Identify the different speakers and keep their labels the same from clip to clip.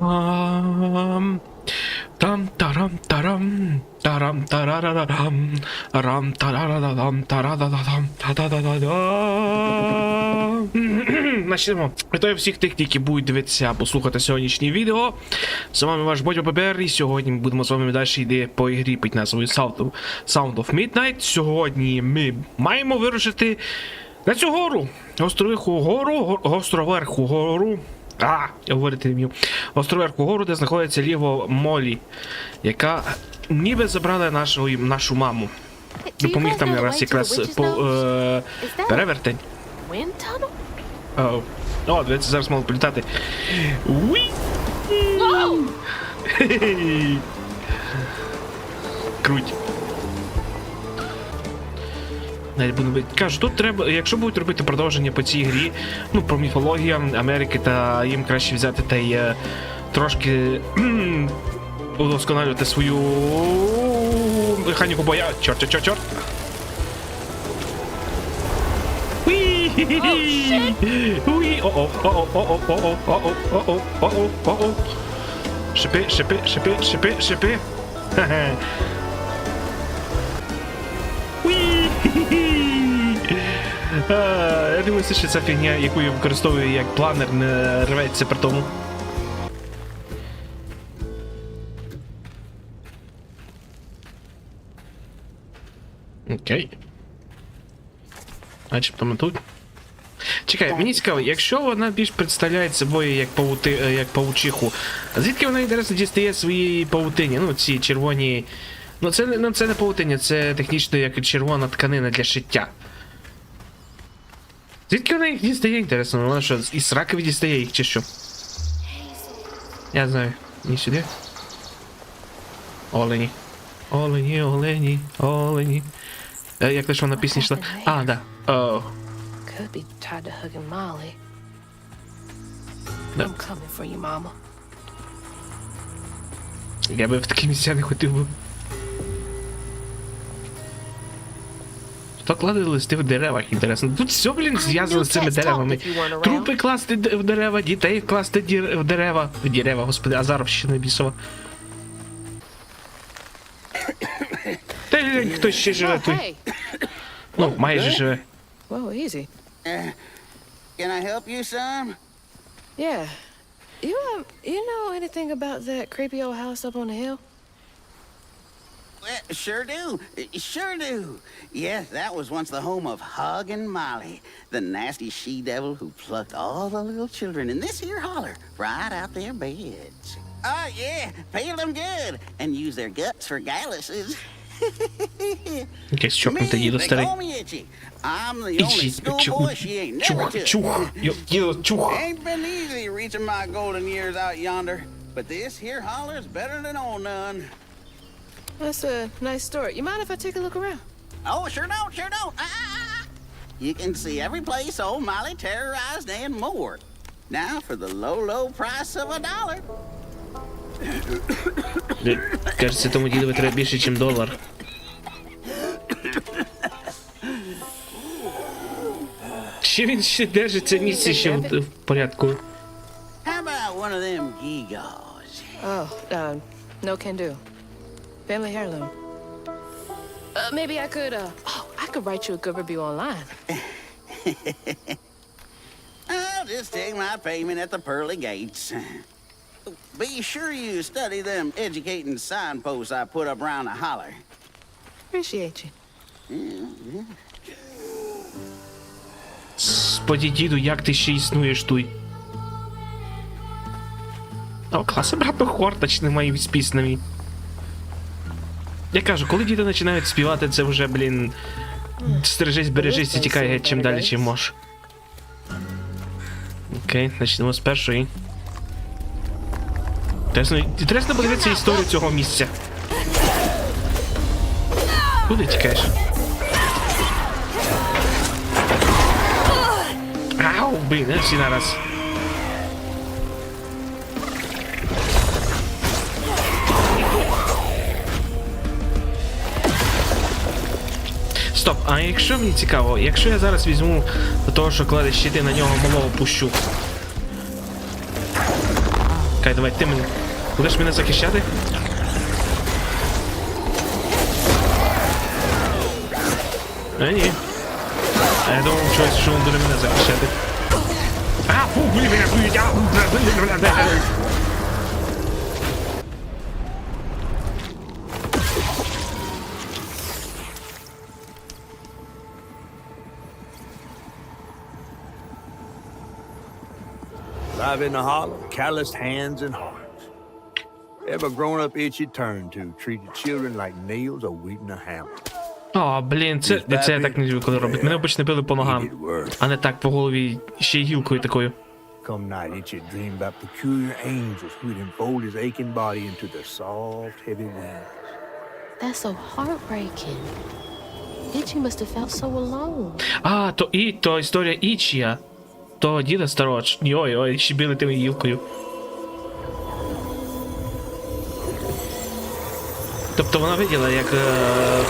Speaker 1: Ам, Там тарам тарам тарам тарарарам рам тарарарам. Начнемо. Вітаю всіх тих, які будуть дивитися або слухати сьогоднішнє відео. З вами ваш Бодя ББР, і сьогодні ми будемо з вами далі йти по ігрі під назвою Sound of, Midnight. Сьогодні ми маємо вирушити на цю гору. Островиху гору, гостроверху гору. А, я говорити не вмів. Островерху гору, де знаходиться ліво Молі, яка ніби забрала нашу, нашу маму. Допоміг там раз якраз по, е, перевертень. О, О, дивіться, зараз мало політати. Уі! Круть. Навіть буду бити. Кажу, тут треба, якщо будуть робити продовження по цій грі, ну про міфологію Америки, та їм краще взяти та й е, трошки удосконалювати свою механіку боя. Чорт, чорт, чорт, чорт. Шипи, шипи, шипи, шипи, шипи. Хе-хе. А, Я думаю, що ця фігня, яку я використовую як планер, не рветься при тому. Окей. Начебто ми тут. Чекай, мені цікаво, якщо вона більш представляє собою як павути, е, як павучиху, а звідки вона інтересно дістає свої павутині? Ну, ці червоні. Ну це, ну, це не павутиня, це технічно як червона тканина для шиття. Звідки вона їх дістає, інтересно? Вона що, із сраки дістає їх чи що? Я знаю. Ні сюди. Олені. Олені, олені, олені. Е, як лише вона пісня йшла. А, да. О,
Speaker 2: Could be tied to hugging Molly.
Speaker 1: No.
Speaker 2: I'm coming for you, Mama.
Speaker 1: Я би в такі місця не хотів би. Хто кладе листи в деревах, інтересно. Тут все, блін, зв'язано з цими деревами. Трупи класти в дерева, дітей класти дір- в дерева. В дерева, господи, Азаровщина бісова. Та глянь, хтось ще живе тут. Ну, майже живе.
Speaker 2: Whoa, easy.
Speaker 3: Uh, can I help you, son?
Speaker 2: Yeah. You um, you know anything about that creepy old house up on the hill?
Speaker 3: Well, sure do. Uh, Sure do. Yes, that was once the home of Hug and Molly, the nasty she-devil who plucked all the little children in this here holler right out their beds. Oh, yeah, pay them good and use their guts for galluses.
Speaker 1: Якесь чокнуте
Speaker 3: Me,
Speaker 1: дідо
Speaker 3: they
Speaker 1: старий.
Speaker 3: call me Itchy. I'm the only
Speaker 1: Ічі,
Speaker 3: schoolboy
Speaker 1: чух,
Speaker 3: she ain't never
Speaker 1: чух,
Speaker 3: took.
Speaker 1: чух, йо, дідо, чух.
Speaker 3: Ain't been easy reaching my golden years out yonder, but this here holler's better than old none.
Speaker 2: That's a nice story. You mind if I take a look around?
Speaker 3: Oh, sure don't, sure don't. Ah! You can see every place old Molly terrorized and more. Now for the low, low price of a dollar.
Speaker 1: Блін, Кажеться, тому дідові треба більше, ніж долар. Ще він ще держиться місце ще в, в порядку.
Speaker 3: How about one of them gewgaws?
Speaker 2: Oh, uh, no can do. Family heirloom. Uh, maybe I could, uh, oh, I could write you a good review online.
Speaker 3: I'll just take my payment at the pearly gates. Be sure you study them educating signposts I put up around the holler.
Speaker 2: Appreciate you.
Speaker 1: Господі, діду, як ти ще існуєш тут? О, клас, обратно хортач немає з піснями. Я кажу, коли діти починають співати, це вже, блін. Стережись, бережись і тікай геть чим далі, чим можеш. Окей, почнемо з першої. Інтересно, подивитися історію цього місця. Куди тікаєш? Ау, блін, всі нараз. Стоп, а якщо мені цікаво, якщо я зараз візьму до того, що кладе щити на нього малого пущу. Чекай, давай, ти мене. Будеш мене захищати? А, ні. А я думав, щось, що він буде мене захищати. А, фу, блін, а, бля, бля, бля, бля.
Speaker 4: Live in the hollow, calloused hands and hearts. Ever grown up itchy turn to treated children like nails or wheating a hammer.
Speaker 1: О, блін, це, це я так не люблю, коли роблять. Мене обично били по ногам, а не так по голові, ще й гілкою такою.
Speaker 4: Come night, itchy dreamed about peculiar angels who'd enfold his aching body into their soft, heavy wings.
Speaker 2: That's so heartbreaking. Itchy must have felt so alone.
Speaker 1: А, то і то історія Ічія. Того діда старого. Ой, ой, ще били тими гілкою. Тобто вона виділа, як. Е,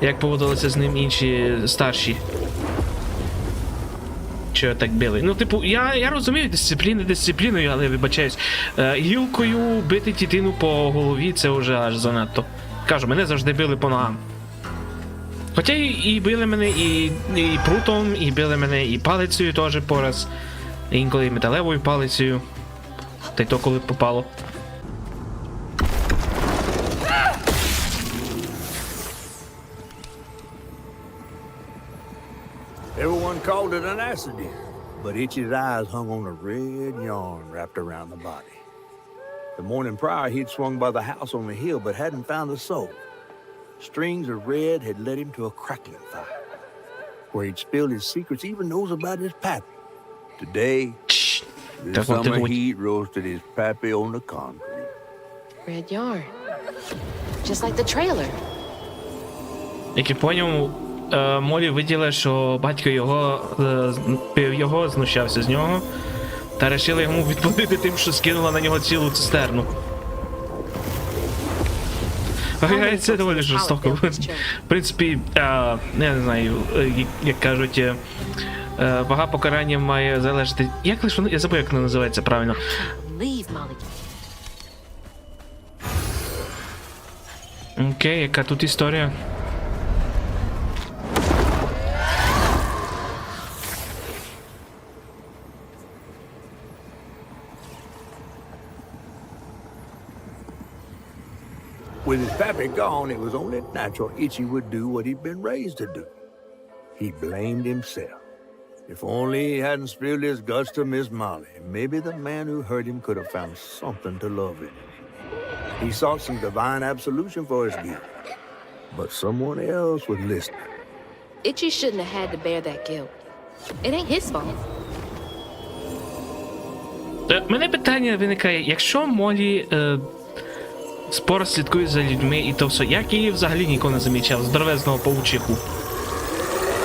Speaker 1: як поводилися з ним інші старші. Що так били. Ну, типу, я, я розумію дисципліни дисципліною, але вибачаюсь. Е, гілкою бити дитину по голові це вже аж занадто. Кажу, мене завжди били по ногам. Хоча і, били мене і, і прутом, і били мене і палицею теж пораз. І металевою палицею. Та й то коли попало.
Speaker 4: Everyone called it an accident, but Itchy's eyes hung on a red yarn wrapped around the body. The morning prior, he'd swung by the house on the hill, but hadn't found the soul. Strings of red had led him to a crackling fire, where he'd spilled his secrets, even knows about his pappy. Today,
Speaker 1: Чш.
Speaker 4: the
Speaker 1: ти
Speaker 4: summer
Speaker 1: будь.
Speaker 4: heat roasted his pappy on the concrete.
Speaker 2: Red yarn. Just like the trailer.
Speaker 1: Як я поняв, е, Молі виділа, що батько його е, пив його, знущався з нього. Та вирішила йому відплатити тим, що скинула на нього цілу цистерну. Виглядає це доволі жорстоко. В принципі, е, я не знаю, е, як- кажуть, е, вага покарання має залежати. Як лише воно- я забув, як воно називається правильно. Окей, яка тут історія?
Speaker 4: With his pappy gone, it was only natural Itchy would do what he'd been raised to do. He blamed himself. If only he hadn't spilled his guts to Miss Molly, maybe the man who hurt him could have found something to love in him. He sought some divine absolution for his guilt, but someone else was listening.
Speaker 2: Itchy shouldn't have had to bear that guilt. It ain't his fault.
Speaker 1: Е, Мене питання виникає, якщо Молі е, споро слідкує за людьми і то все, як її взагалі ніхто не замічав, здоровезного паучиху.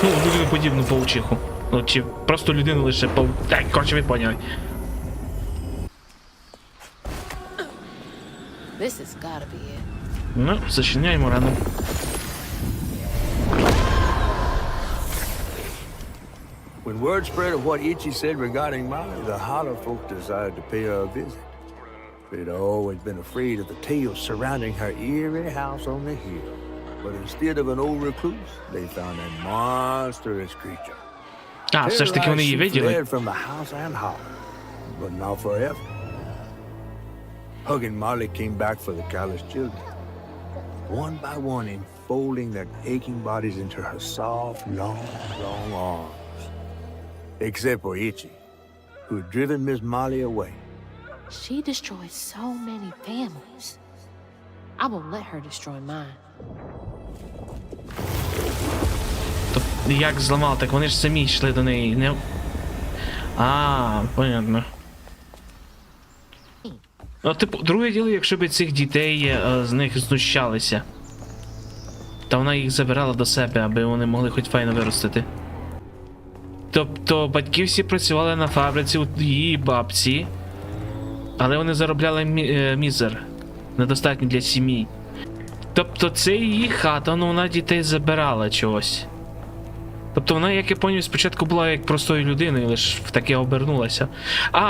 Speaker 1: Ну, людиноподібну паучиху. Ну, чи просто людину лише пау... Так, коротше, ви поняли.
Speaker 2: This has gotta be it.
Speaker 1: Ну, зачиняємо рану.
Speaker 4: When word spread of what Itchy said regarding Molly, the Hollow folk decided to pay her a visit. She'd always been afraid of the tales surrounding her eerie house on the hill. But instead of an old recluse, they found a monstrous creature.
Speaker 1: Ah, przecież
Speaker 4: tylko one
Speaker 1: jej
Speaker 4: wiedzieli. from the house and hall, but not forever. Hug and Molly came back for the callous children, one by one enfolding their aching bodies into her soft, long, long arms. Except for Itchy, who had driven Miss Molly away.
Speaker 2: She destroyed so many families. I won't let her destroy mine.
Speaker 1: Тобто, як зламав, так вони ж самі йшли до неї. Не... А, понятно. Ну, типу, друге діло, якщо б цих дітей е, з них знущалися. Та вона їх забирала до себе, аби вони могли хоч файно виростити. Тобто батьки всі працювали на фабриці у її бабці, але вони заробляли мі- е, мізер, недостатньо для сім'ї. Тобто це її хата, ну вона дітей забирала чогось. Тобто вона, як я поняв, спочатку була як простою людиною, лише в таке обернулася. А,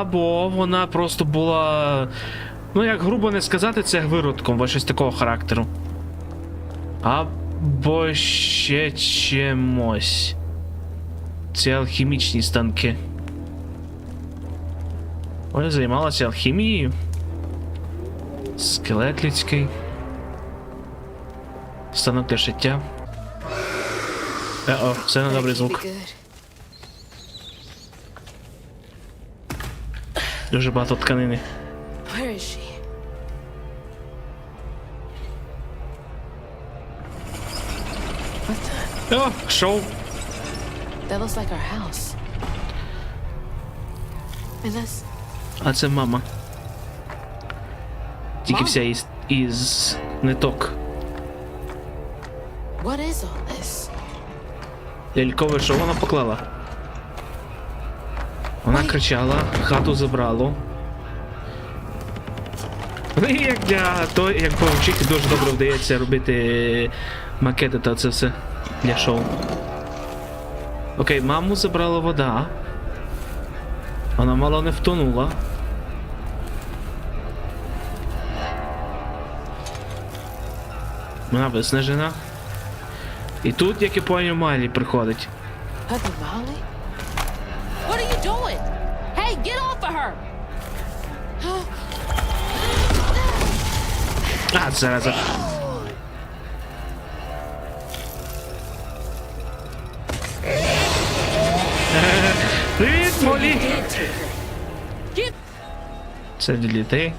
Speaker 1: або вона просто була. Ну, як грубо не сказати, це виродком, бо щось такого характеру. Або ще чимось. Це алхімічні станки. Вона займалася алхімією. Скелет людський. Станок для шиття. Е-о, все на добрий звук. Дуже багато тканини. О, шоу.
Speaker 2: That looks like our house. That's
Speaker 1: А це мама. Тільки вся із, із ниток.
Speaker 2: what is all this?
Speaker 1: Лялькове що вона поклала? Вона кричала, хату забрало. Ну і як для то, як повчити, дуже добре вдається робити макети та це все для шоу. Окей, маму забрала вода. Вона мало не втонула. Вона виснажена. І тут, як я поняв, Майлі приходить.
Speaker 2: What are you doing? Hey, get off of her!
Speaker 1: А, зараза. Привіт, Це дітей.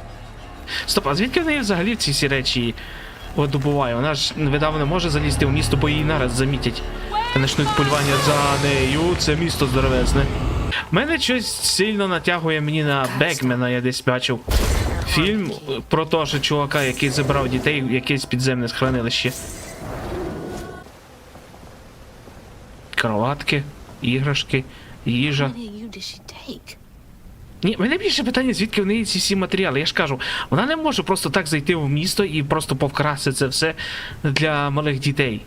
Speaker 1: Стоп, а звідки в неї взагалі ці всі речі добуває? Вона ж видав не може залізти в місто, бо її нараз замітять. Та почнуть полювання за нею. Це місто здоровезне. Мене щось сильно натягує мені на Бекмена, я десь бачив. Фільм про те, що чувака, який забрав дітей в якесь підземне хранилище. Кроватки, іграшки, їжа. Ні, мене більше питання, звідки в неї ці всі матеріали. Я ж кажу, вона не може просто так зайти в місто і просто повкрасти це все для малих дітей.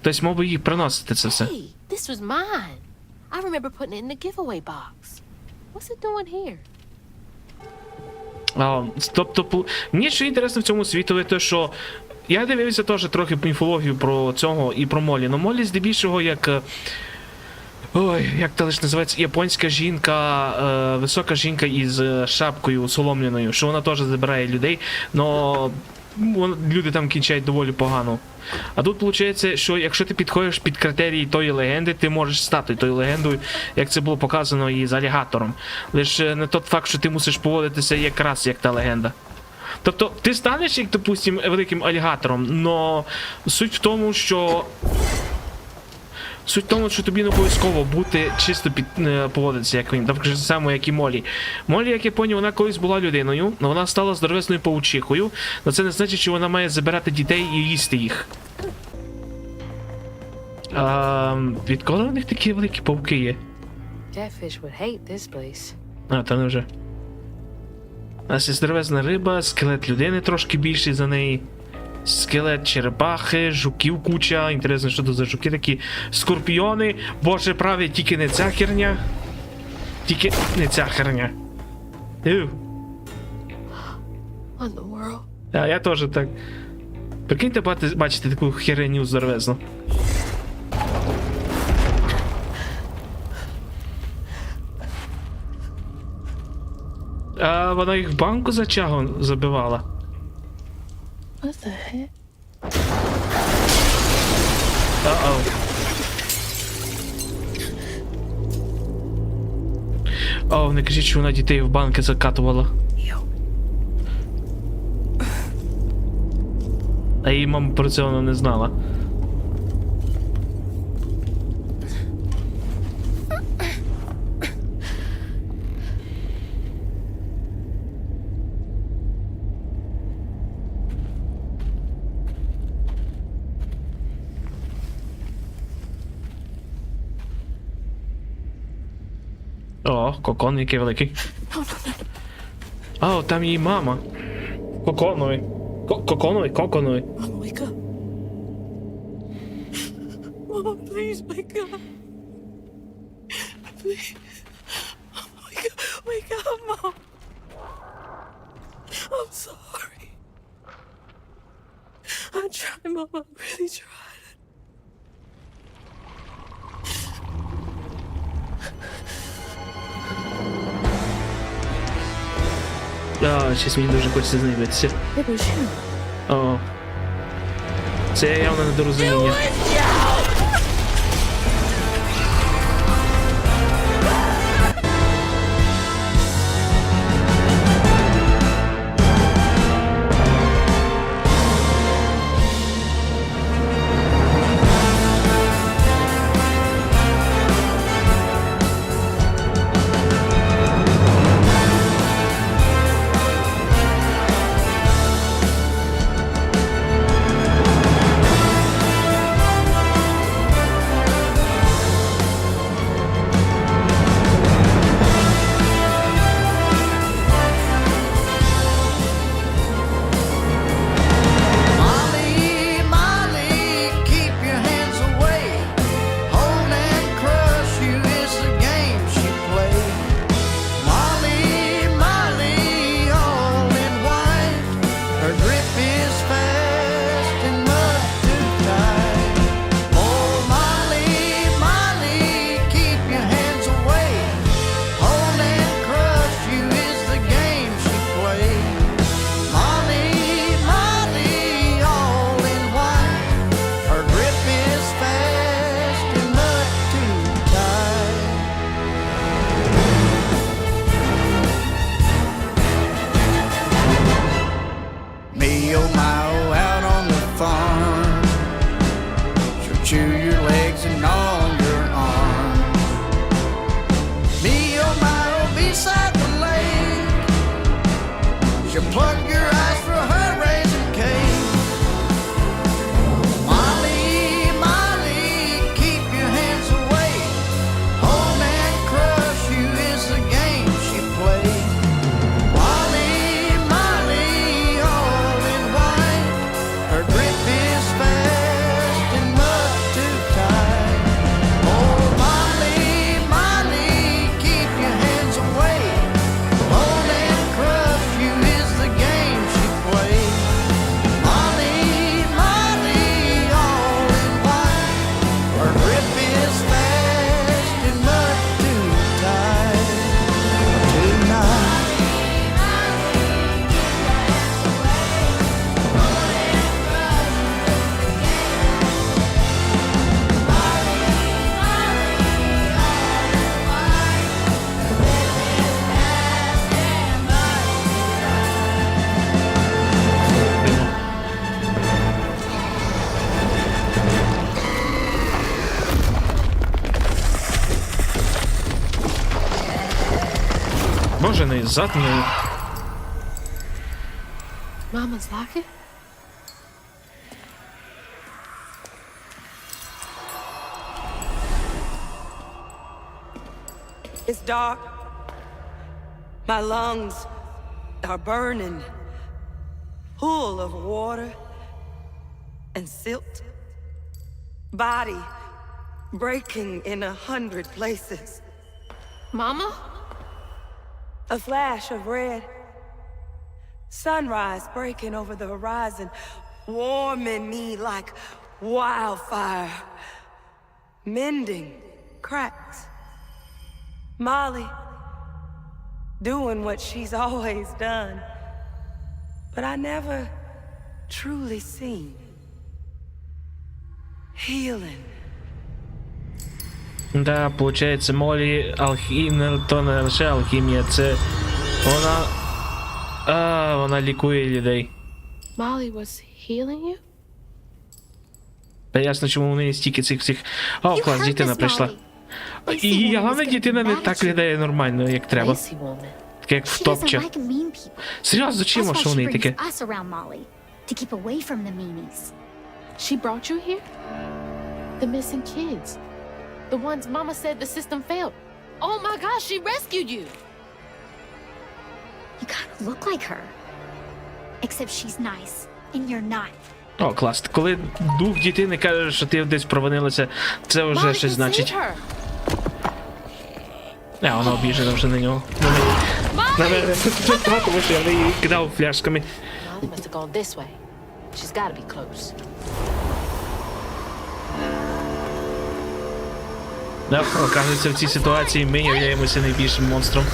Speaker 1: Хтось мав би їй приносити це все.
Speaker 2: Hey, this was mine. I remember putting it in the giveaway box. What's it doing here?
Speaker 1: А, тобто, мені що інтересно в цьому світові, те, що я дивився теж трохи міфологію про цього і про Молі. Ну Молі здебільшого як. Ой, як це лише називається? Японська жінка, е, висока жінка із е, шапкою соломляною, що вона теж забирає людей, но люди там кінчають доволі погано. А тут виходить, що якщо ти підходиш під критерії тої легенди, ти можеш стати тою легендою, як це було показано і з алігатором. Лише не тот факт, що ти мусиш поводитися якраз як та легенда. Тобто, ти станеш, як, допустим, великим алігатором, но суть в тому, що. Суть в тому, що тобі не обов'язково бути чисто під е, поводитися, як він, так же само, як і Молі. Молі, як я поняв, вона колись була людиною, але вона стала здоровесною паучихою. Але це не значить, що вона має забирати дітей і їсти їх. А, відколи в них такі великі пауки є? А, та не вже. У нас є здоровезна риба, скелет людини трошки більший за неї. Скелет черепахи, жуків куча. Інтересно, що це за жуки такі. Скорпіони. Боже правий, тільки не ця херня. Тільки не ця херня.
Speaker 2: The world?
Speaker 1: А я теж так. Прикиньте бачити таку хереню здоровезну. А вона їх в банку зачагом забивала.
Speaker 2: What the heck?
Speaker 1: Uh-oh. О, не кажіть, що вона дітей в банки закатувала. А її мама про це вона не знала. О, кокон який великий. О, там її мама. Коконовий. Ко- Коконовий, коконовий.
Speaker 2: Mama, wake up. please wake up. Please. Wake up, wake up, Mom. I'm sorry. I tried, Mom. I really tried.
Speaker 1: А, щось мені дуже хочеться з нею битися.
Speaker 2: It was you.
Speaker 1: О. Це явно недорозуміння.
Speaker 5: radio mile out on the farm. So tune
Speaker 1: Боже, не зад не.
Speaker 2: Mama's locket?
Speaker 6: It's dark. My lungs are burning, full of water and silt. Body breaking in a hundred places.
Speaker 2: Mama?
Speaker 6: A flash of red. Sunrise breaking over the horizon, warming me like wildfire. Mending cracks. Molly doing what she's always done. But I never truly seen. Healing.
Speaker 1: Да, получається, Молі алхімія, то не лише алхімія, це вона. А, вона лікує людей.
Speaker 2: Molly was healing you?
Speaker 1: Та ясно, чому в неї стільки цих всіх. О, клас, дитина прийшла. І головне, дитина не так глядає нормально, як треба.
Speaker 2: Lazy woman.
Speaker 1: Так як в топче. Серйозно,
Speaker 7: That's
Speaker 1: чому,
Speaker 7: why
Speaker 1: що в неї таке?
Speaker 7: to keep away from the meanies.
Speaker 2: She brought you here? The missing kids. The ones Mama said the system failed. Oh my gosh, she rescued you.
Speaker 7: You kind of look like her, except she's nice and you're not.
Speaker 1: О, клас. Коли дух дитини каже, що ти десь провинилася, це вже
Speaker 2: Molly
Speaker 1: щось
Speaker 2: can
Speaker 1: значить.
Speaker 2: save her.
Speaker 1: А, вона обіжена вже на нього. На мене. На мене. Тому що я в неї кидав фляшками.
Speaker 2: Molly must have gone this way. She's got to be close.
Speaker 1: Оказується, в цій ситуації ми являємося найбільшим монстром.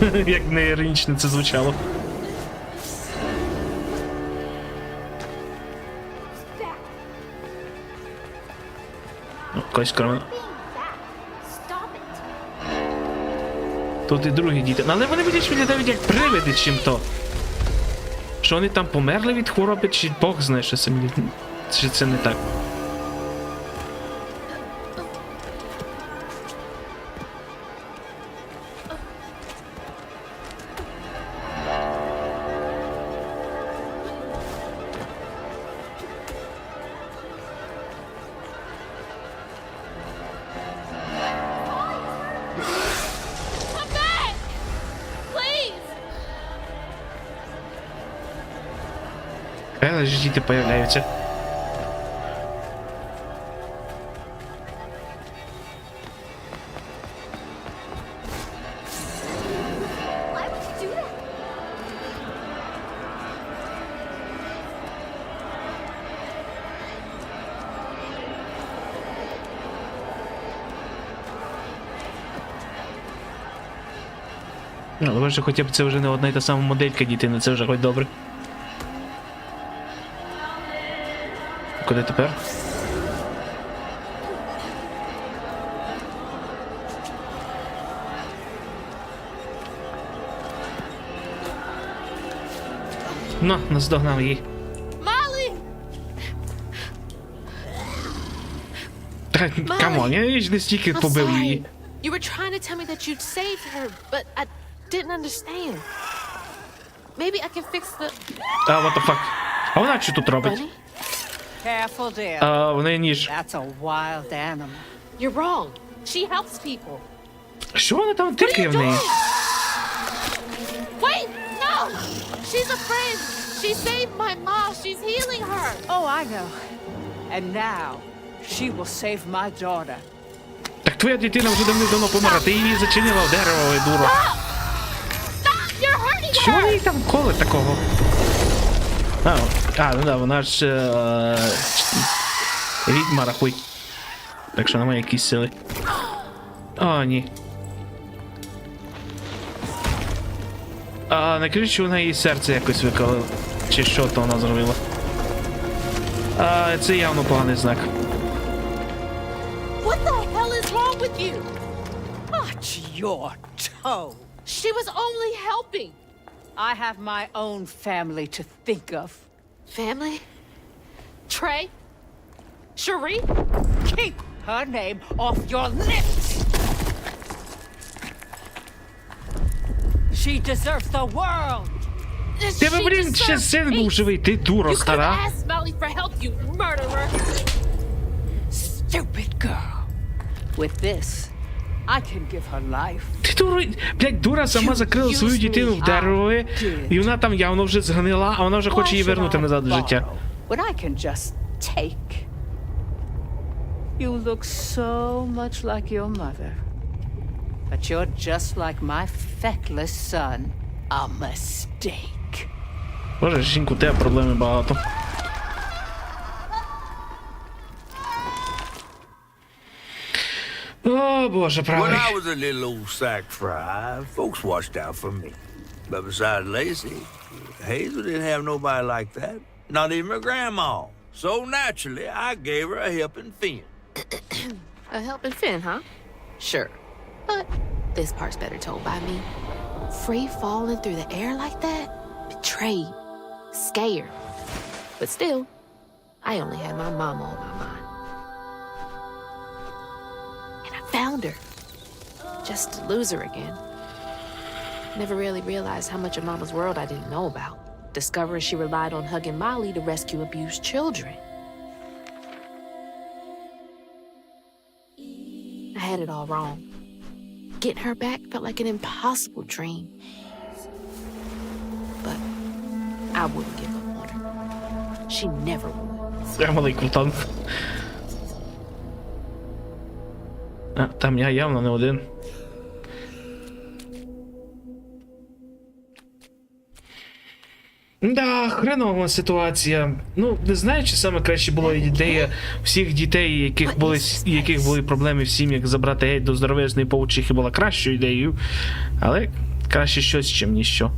Speaker 1: Як не іронічно це звучало. Ну, Когось кроме. Тут і другі діти. Ну, Але вони більш виглядають як привиди, чим то. Що вони там померли від хвороби, чи Бог знає, що це. Чи це не так. Ж діти появляються. Ну, але хоча б це вже не одна і та сама моделька дітини, це вже хоч добре. Куди тепер? Ну, наздогнав її.
Speaker 2: Molly!
Speaker 1: Та, камон, я ж не стільки побив її.
Speaker 2: You were trying to tell me that you'd saved her, but I didn't understand. Maybe I can fix the
Speaker 1: А, what the fuck? А вона що тут робить?
Speaker 2: bunny.
Speaker 8: Careful, dear.
Speaker 1: А, в неї ніж.
Speaker 8: That's a wild animal.
Speaker 2: You're wrong. She helps people.
Speaker 1: Що вона там тикає в неї?
Speaker 2: Wait, no! She's a friend. She saved my mom. She's healing her.
Speaker 8: Oh, I know. And now, she will save my daughter.
Speaker 1: Так твоя дитина вже давно померла, ти її зачинила в дерево, дура.
Speaker 2: Stop! You're hurting
Speaker 1: Що
Speaker 2: her.
Speaker 1: там коле такого? А, а, ну да, вона ж е, відьма рахуй. Так що немає якісь сили. О, ні. А, не кажуть, що вона її серце якось виколила. Чи що то вона зробила. А, це явно поганий знак.
Speaker 2: What the hell is wrong with you?
Speaker 8: Watch your toe.
Speaker 2: She was only helping.
Speaker 8: I have my own family to think of.
Speaker 2: Family? Trey? Cherie?
Speaker 8: Keep her name off your lips. She deserves the world.
Speaker 1: Тебе,
Speaker 2: She
Speaker 1: блін, ще
Speaker 2: deserves
Speaker 1: син був
Speaker 2: peace.
Speaker 1: живий, ти дура
Speaker 2: You could have
Speaker 1: стара.
Speaker 2: asked Molly for help, you murderer.
Speaker 8: Stupid girl. With this,
Speaker 1: Ти дура, блядь, дура сама закрила свою дитину в дереві, і вона там явно вже згнила, а вона вже хоче її вернути назад в життя.
Speaker 8: You look so much like your mother. But you're just like my feckless son. A mistake.
Speaker 1: Боже, жінку, у тебе проблеми багато. О, боже,
Speaker 4: When
Speaker 1: правий.
Speaker 4: I was a little old sack fry, folks watched out for me. But besides Lacey, Hazel didn't have nobody like that. Not even her grandma. So naturally, I gave her a helping fin.
Speaker 2: A helping fin, huh? Sure. But this part's better told by me. Free falling through the air like that? Betrayed. Scared. But still, I only had my mama on my mind. found her. Just to lose her again. Never really realized how much of Mama's world I didn't know about. Discovering she relied on hugging Molly to rescue abused children. I had it all wrong. Getting her back felt like an impossible dream. But I wouldn't give up on her. She never would.
Speaker 1: Grandma, aleyküm. А, там я явно не один. Да, хренова ситуація. Ну, не знаю, чи саме краще була ідея всіх дітей, яких були, яких були проблеми в сім'ях, забрати геть до здоровезної паучихи була кращою ідеєю. Але краще щось, чим ніщо.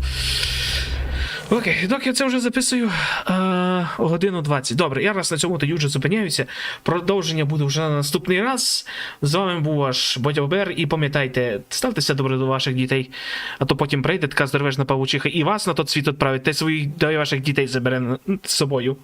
Speaker 1: Окей, доки я це вже записую е, годину 20. Добре, я раз на цьому тоді вже зупиняюся. Продовження буде вже на наступний раз. З вами був ваш Бодя Бер. і пам'ятайте, ставтеся добре до ваших дітей, а то потім прийде така здоровежна павучиха і вас на тот світ відправить, та своїх до ваших дітей забере з собою.